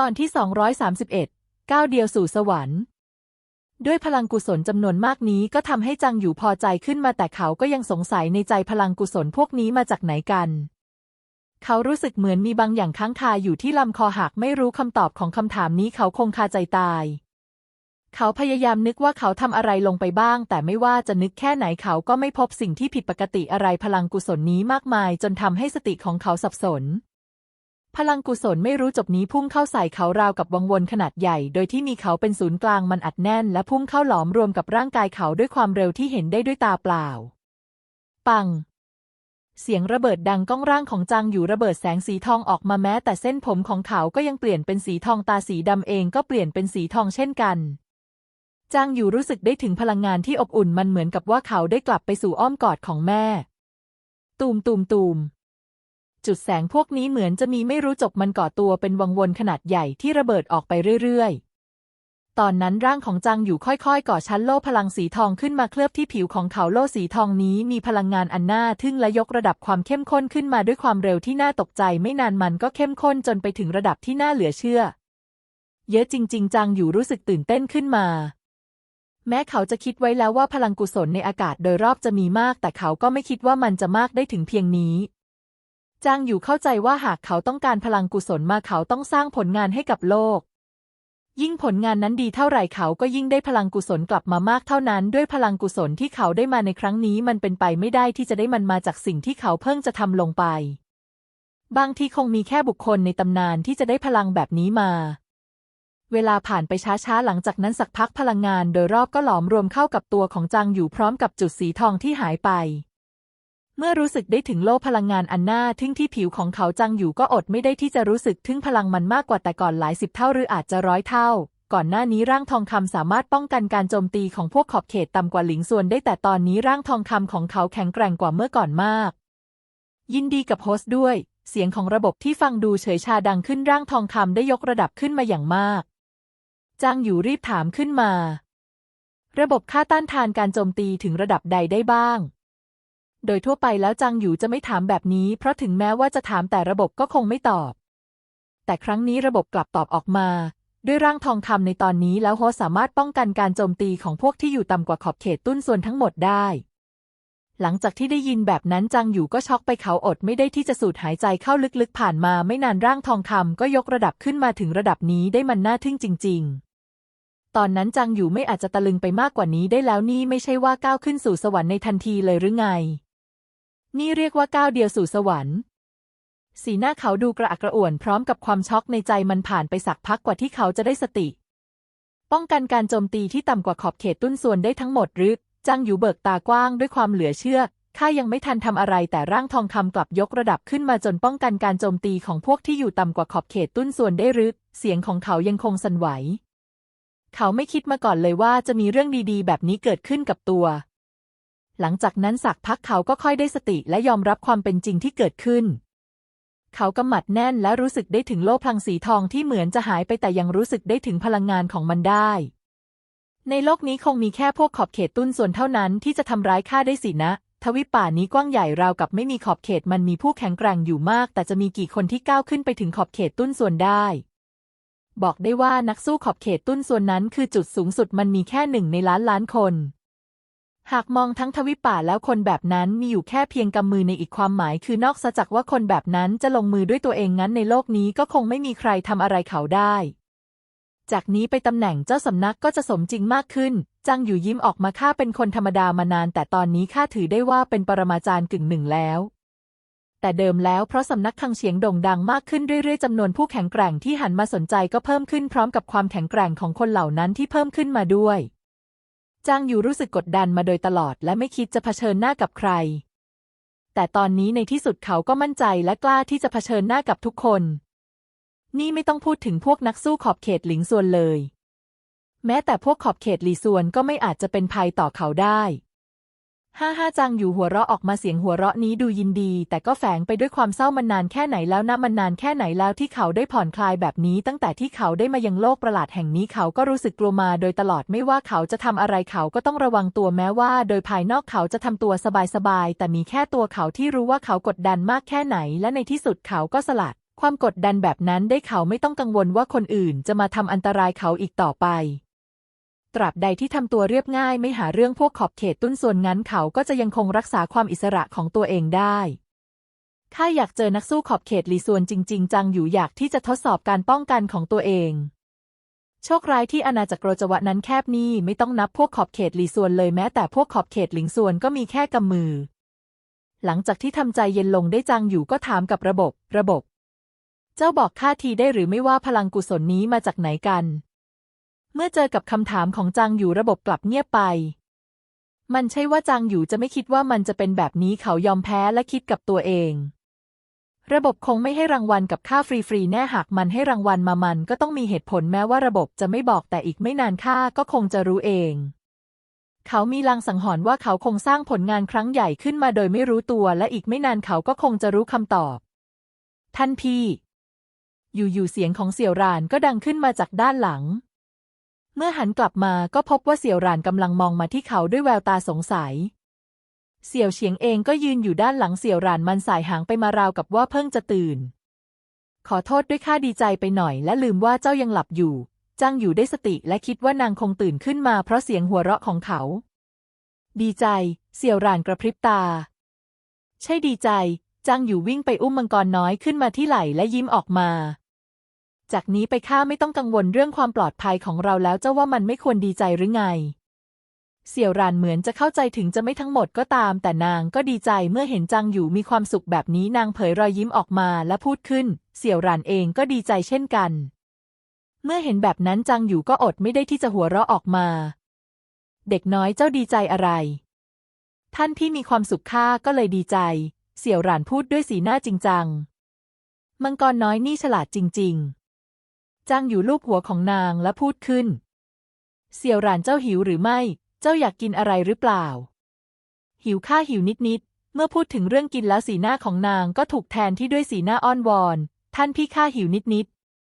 ตอนที่ 231ก้าวเดียวสู่สวรรค์ ด้วยพลังกุศลจำนวนมากนี้ก็ทำให้จังอยู่พอใจขึ้นมาแต่เขาก็ยังสงสัยในใจพลังกุศลพวกนี้มาจากไหนกัน เขารู้สึกเหมือนมีบางอย่างค้างคาอยู่ที่ลำคอหากไม่รู้คำตอบของคำถามนี้เขาคงคาใจตาย เขาพยายามนึกว่าเขาทำอะไรลงไปบ้าง แต่ไม่ว่าจะนึกแค่ไหนเขาก็ไม่พบสิ่งที่ผิดปกติอะไรพลังกุศลนี้มากมาย จนทำให้สติของเขาสับสน พลังกุศลไม่รู้จบนี้พุ่งเข้าใส่เขาราวกับวังวนขนาดใหญ่ โดยที่มีเขาเป็นศูนย์กลางมันอัดแน่น และพุ่งเข้าหลอมรวมกับร่างกายเขาด้วยความเร็วที่เห็นได้ด้วยตาเปล่า ปัง เสียงระเบิดดังก้องร่างของจางอยู่ระเบิดแสงสีทองออกมาแม้แต่เส้นผมของเขาก็ยังเปลี่ยนเป็นสีทองตาสีดำเองก็เปลี่ยนเป็นสีทองเช่นกันจางอยู่รู้สึกได้ถึงพลังงานที่อบอุ่นมันเหมือนกับว่าเขาได้กลับไปสู่อ้อมกอดของแม่ ตูมตูมตูม จุดแสงพวกนี้เหมือนจะมีไม่รู้จบมันก่อตัวเป็นวังวนขนาดใหญ่ที่ระเบิดออกไปเรื่อยๆ ตอนนั้นร่างของจางอยู่ค่อยๆ ก่อชั้นโล่พลังสีทองขึ้นมาเคลือบที่ผิวของเขาโล่สีทองนี้มีพลังงานอันน่าทึ่งและยกระดับความเข้มข้นขึ้นมาด้วยความเร็วที่น่าตกใจไม่นานมันก็เข้มข้นจนไปถึงระดับที่น่าเหลือเชื่อ เยอะจริง ๆจังอยู่รู้สึกตื่นเต้นขึ้นมาแม้เขาจะคิดไว้แล้วว่าพลังกุศลในอากาศโดยรอบจะมีมาก แต่เขาก็ไม่คิดว่ามันจะมากได้ถึงเพียงนี้ จางอยู่เข้าใจว่าหากเขาต้องการพลังกุศลมาเขาต้องสร้างผลงานให้กับโลก ยิ่งผลงานนั้นดีเท่าไหร่เขาก็ยิ่งได้พลังกุศลกลับมามากเท่านั้น ด้วยพลังกุศลที่เขาได้มาในครั้งนี้มันเป็นไปไม่ได้ที่จะได้มันมาจากสิ่งที่เขาเพิ่งจะทำลงไป บางทีคงมีแค่บุคคลในตำนานที่จะได้พลังแบบนี้มาเวลาผ่านไปช้าๆ หลังจากนั้นสักพักพลังงานโดยรอบก็หลอมรวมเข้ากับตัวของจางอยู่พร้อมกับจุดสีทองที่หายไป มื่อรู้สึกได้ถึงโลพลังงานอันน่าทึ่งที่ผิวของเขาจังอยู่ก็อดไม่ได้ที่จะรู้สึกถึงพลังมันมากกว่าแต่ก่อนหลายสิบเท่าหรืออาจจะร้อยเท่า ก่อนหน้านี้ร่างทองคำสามารถป้องกันการโจมตีของพวกขอบเขตต่ำกว่าหลิงส่วนได้แต่ตอนนี้ร่างทองคำของเขาแข็งแกร่งกว่าเมื่อก่อนมาก ยินดีกับโฮสต์ด้วย เสียงของระบบที่ฟังดูเฉยชาดังขึ้นร่างทองคำได้ยกระดับขึ้นมาอย่างมากจางอยู่รีบถามขึ้นมา ระบบค่าต้านทานการโจมตีถึงระดับใดได้บ้าง โดยทั่วไปแล้วจางอยู่จะไม่ถามแบบนี้ เพราะถึงแม้ว่าจะถามแต่ระบบก็คงไม่ตอบ แต่ครั้งนี้ระบบกลับตอบออกมา ด้วยร่างทองคำในตอนนี้แล้วโฮสต์สามารถป้องกันการโจมตีของพวกที่อยู่ต่ำกว่าขอบเขตตุ้นส่วนทั้งหมดได้ หลังจากที่ได้ยินแบบนั้นจางอยู่ก็ช็อกไปเขาอดไม่ได้ที่จะสูดหายใจเข้าลึกๆผ่านมาไม่นานร่างทองคำก็ยกระดับขึ้นมาถึงระดับนี้ได้มันน่าทึ่งจริง ๆตอนนั้นจังอยู่ไม่อาจจะตะลึงไปมากกว่านี้ได้แล้วนี่ไม่ใช่ว่าก้าวขึ้นสู่สวรรค์ในทันทีเลยหรือไง นี่เรียกว่าก้าวเดียวสู่สวรรค์ สีหน้าเขาดูกระอักกระอ่วนพร้อมกับความช็อกในใจมันผ่านไปสักพักกว่าที่เขาจะได้สติ ป้องกันการโจมตีที่ต่ำกว่าขอบเขตตุ้นส่วนได้ทั้งหมดหรือจังอยู่เบิกตากว้างด้วยความเหลือเชื่อข้ายังไม่ทันทำอะไรแต่ร่างทองคำกลับยกระดับขึ้นมาจนป้องกันการโจมตีของพวกที่อยู่ต่ำกว่าขอบเขตตุ้นส่วนได้หรือเสียงของเขายังคงสั่นไหว เขาไม่คิดมาก่อนเลยว่าจะมีเรื่องดีๆ แบบนี้เกิดขึ้นกับตัว หลังจากนั้นสักพักเขาก็ค่อยได้สติและยอมรับความเป็นจริงที่เกิดขึ้น เขากำหมัดแน่นและรู้สึกได้ถึงโลพลังสีทองที่เหมือนจะหายไปแต่ยังรู้สึกได้ถึงพลังงานของมันได้ ในโลกนี้คงมีแค่พวกขอบเขตตุ้นส่วนเท่านั้นที่จะทำร้ายข้าได้สินะ ทวิปป่านี้กว้างใหญ่ราวกับไม่มีขอบเขตมันมีผู้แข็งแกร่งอยู่มาก แต่จะมีกี่คนที่ก้าวขึ้นไปถึงขอบเขตตุ้นส่วนได้บอกได้ว่านักสู้ขอบเขตตุ้นส่วนนั้นคือจุดสูงสุดมันมีแค่หนึ่งในล้านล้านคน หากมองทั้งทวิปป่าแล้วคนแบบนั้นมีอยู่แค่เพียงกำมือในอีกความหมาย คือนอกจากว่าคนแบบนั้นจะลงมือด้วยตัวเองงั้นในโลกนี้ก็คงไม่มีใครทำอะไรเขาได้ จากนี้ไปตำแหน่งเจ้าสำนักก็จะสมจริงมากขึ้น จังอยู่ยิ้มออกมาข้าเป็นคนธรรมดามานาน แต่ตอนนี้ข้าถือได้ว่าเป็นปรมาจารย์กึ่งหนึ่งแล้วแต่เดิมแล้วเพราะสำนักคังเฉียงโด่งดังมากขึ้นเรื่อยๆจำนวนผู้แข็งแกร่งที่หันมาสนใจก็เพิ่มขึ้นพร้อมกับความแข็งแกร่งของคนเหล่านั้นที่เพิ่มขึ้นมาด้วย จางอยู่รู้สึกกดดันมาโดยตลอดและไม่คิดจะเผชิญหน้ากับใคร แต่ตอนนี้ในที่สุดเขาก็มั่นใจและกล้าที่จะเผชิญหน้ากับทุกคน นี่ไม่ต้องพูดถึงพวกนักสู้ขอบเขตหลิงส่วนเลย แม้แต่พวกขอบเขตหลีส่วนก็ไม่อาจจะเป็นภัยต่อเขาได้ ห้าห้าจังอยู่หัวเราะออกมาเสียงหัวเราะนี้ดูยินดี แต่ก็แฝงไปด้วยความเศร้ามันนานแค่ไหนแล้วนะมันนานแค่ไหนแล้วที่เขาได้ผ่อนคลายแบบนี้ ตั้งแต่ที่เขาได้มายังโลกประหลาดแห่งนี้เขาก็รู้สึกกลัวมาโดยตลอดไม่ว่าเขาจะทำอะไรเขาก็ต้องระวังตัวแม้ว่า โดยภายนอกเขาจะทำตัวสบายๆแต่มีแค่ตัวเขาที่รู้ว่าเขากดดันมากแค่ไหน และในที่สุดเขาก็สลัด ความกดดันแบบนั้นได้เขาไม่ต้องกังวลว่าคนอื่นจะมาทำอันตรายเขาอีกต่อไป ตราบใดที่ทำตัวเรียบง่ายไม่หาเรื่องพวกขอบเขตตุ้นส่วนงั้นเขาก็จะยังคงรักษาความอิสระของตัวเองได้ข้าอยากเจอนักสู้ขอบเขตลีส่วนจริง ๆ จังอยู่อยากที่จะทดสอบการป้องกันของตัวเอง โชคร้ายที่อาณาจักรโรจวะนั้นแคบนี่ไม่ต้องนับพวกขอบเขตลีส่วนเลยแม้แต่พวกขอบเขตหลิงส่วนก็มีแค่กำมือ หลังจากที่ทำใจเย็นลงได้จังอยู่ก็ถามกับระบบ ระบบ เจ้าบอกข้าทีได้หรือไม่ว่าพลังกุศลนี้มาจากไหนกัน เมื่อเจอกับคำถามของจังอยู่ระบบกลับเงียบไป มันใช่ว่าจังอยู่จะไม่คิดว่ามันจะเป็นแบบนี้เขายอมแพ้และคิดกับตัวเอง ระบบคงไม่ให้รางวัลกับข้าฟรีๆแน่หากมันให้รางวัลมามันก็ต้องมีเหตุผลแม้ว่าระบบจะไม่บอกแต่อีกไม่นานข้าก็คงจะรู้เอง เขามีลางสังหรณ์ว่าเขาคงสร้างผลงานครั้งใหญ่ขึ้นมาโดยไม่รู้ตัวและอีกไม่นานเขาก็คงจะรู้คำตอบ ท่านพี่ อยู่ๆเสียงของเสี่ยวรานก็ดังขึ้นมาจากด้านหลัง เมื่อหันกลับมาก็พบว่าเสี่ยวรานกำลังมองมาที่เขาด้วยแววตาสงสัย เสี่ยวเฉียงเองก็ยืนอยู่ด้านหลังเสี่ยวรานมันสายหางไปมาราวกับว่าเพิ่งจะตื่น ขอโทษด้วยข้าดีใจไปหน่อย และลืมว่าเจ้ายังหลับอยู่จ้างอยู่ได้สติและคิดว่านางคงตื่นขึ้นมาเพราะเสียงหัวเราะของเขา ดีใจ เสี่ยวรานกระพริบตา ใช่ดีใจจ้างอยู่วิ่งไปอุ้มมังกรน้อยขึ้นมาที่ไหล่และยิ้มออกมา จากนี้ไปข้าไม่ต้องกังวลเรื่องความปลอดภัยของเราแล้วเจ้าว่ามันไม่ควรดีใจหรือไง เสี่ยวรานเหมือนจะเข้าใจถึงจะไม่ทั้งหมดก็ตาม แต่นางก็ดีใจเมื่อเห็นจังอยู่มีความสุขแบบนี้นางเผยรอยยิ้มออกมาและพูดขึ้น เสี่ยวรานเองก็ดีใจเช่นกัน เมื่อเห็นแบบนั้นจังอยู่ก็อดไม่ได้ที่จะหัวเราะออกมา เด็กน้อยเจ้าดีใจอะไร ท่านพี่มีความสุขข้าก็เลยดีใจ เสี่ยวหรานพูดด้วยสีหน้าจริงจัง มังกรน้อยนี่ฉลาดจริง ๆ จังอยู่ลูบหัวของนางและพูดขึ้น เสี่ยวหรานเจ้าหิวหรือไม่ เจ้าอยากกินอะไรหรือเปล่า หิวข้าหิวนิดๆ เมื่อพูดถึงเรื่องกินแล้วสีหน้าของนางก็ถูกแทนที่ด้วยสีหน้าอ้อนวอน ท่านพี่ข้าหิวนิด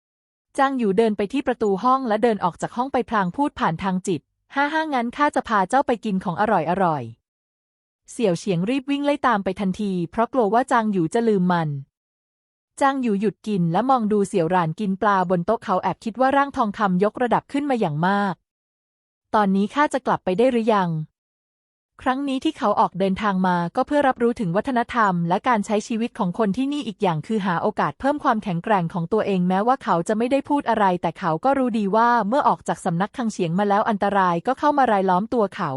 ๆ จางอยู่เดินไปที่ประตูห้องและเดินออกจากห้องไปพลางพูดผ่านทางจิต ห้าห้างั้นข้าจะพาเจ้าไปกินของอร่อยอร่อยเสี่ยวเฉียงรีบวิ่งไล่ตามไปทันที เพราะกลัวว่าจางอยู่จะลืมมัน จางอยู่หยุดกินและมองดูเสี่ยวหรานกินปลาบนโต๊ะเขาแอบคิดว่าร่างทองคำยกระดับขึ้นมาอย่างมาก ตอนนี้ข้าจะกลับไปได้หรือยัง ครั้งนี้ที่เขาออกเดินทางมาก็เพื่อรับรู้ถึงวัฒนธรรม และการใช้ชีวิตของคนที่นี่อีกอย่างคือหาโอกาสเพิ่มความแข็งแกร่งของตัวเองแม้ว่าเขาจะไม่ได้พูดอะไร แต่เขาก็รู้ดีว่าเมื่อออกจากสำนักคังเฉียงมาแล้วอันตรายก็เข้ามารายล้อมตัวเขา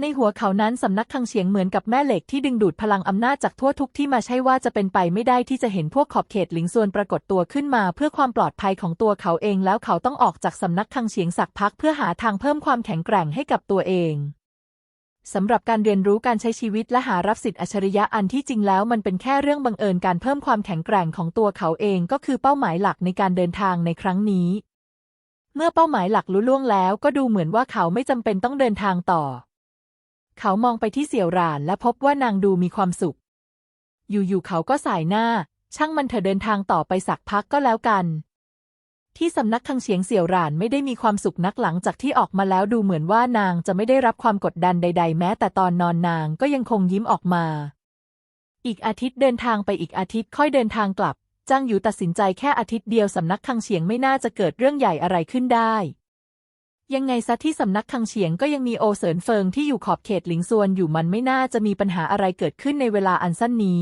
ในหัวเขานั้นสำนักคังเฉียงเหมือนกับแม่เหล็กที่ดึงดูดพลังอำนาจจากทั่วทุกที่มาใช่ว่าจะเป็นไปไม่ได้ที่จะเห็นพวกขอบเขตหลิงส่วนปรากฏตัวขึ้นมา เพื่อความปลอดภัยของตัวเขาเองแล้วเขาต้องออกจากสำนักคังเฉียงสักพักเพื่อหาทางเพิ่มความแข็งแกร่งให้กับตัวเองสำหรับการเรียนรู้การใช้ชีวิตและหารับสิทธิ์อัจฉริยะอันที่จริงแล้วมันเป็นแค่เรื่องบังเอิญการเพิ่มความแข็งแกร่งของตัวเขาเองก็คือเป้าหมายหลักในการเดินทางในครั้งนี้ เมื่อเป้าหมายหลักลุล่วงแล้วก็ดูเหมือนว่าเขาไม่จำเป็นต้องเดินทางต่อ เขามองไปที่เสี่ยวหรานและพบว่านางดูมีความสุข อยู่ๆเขาก็สายหน้า ช่างมันเถอะเดินทางต่อไปสักพักก็แล้วกัน ที่สำนักคังเฉียงเสี่ยวหรานไม่ได้มีความสุขนักหลังจากที่ออกมาแล้วดูเหมือนว่านางจะไม่ได้รับความกดดันใด ๆ แม้แต่ตอนนอนนางก็ยังคงยิ้มออกมา อีกอาทิตย์เดินทางไปอีกอาทิตย์ค่อยเดินทางกลับจ้างอยู่ตัดสินใจแค่อาทิตย์เดียวสำนักคังเฉียงไม่น่าจะเกิดเรื่องใหญ่อะไรขึ้นได้ ยังไงซะที่สำนักคังเฉียงก็ยังมีโอเสินเฟิงที่อยู่ขอบเขตหลิงซวนอยู่มันไม่น่าจะมีปัญหาอะไรเกิดขึ้นในเวลาอันสั้นนี้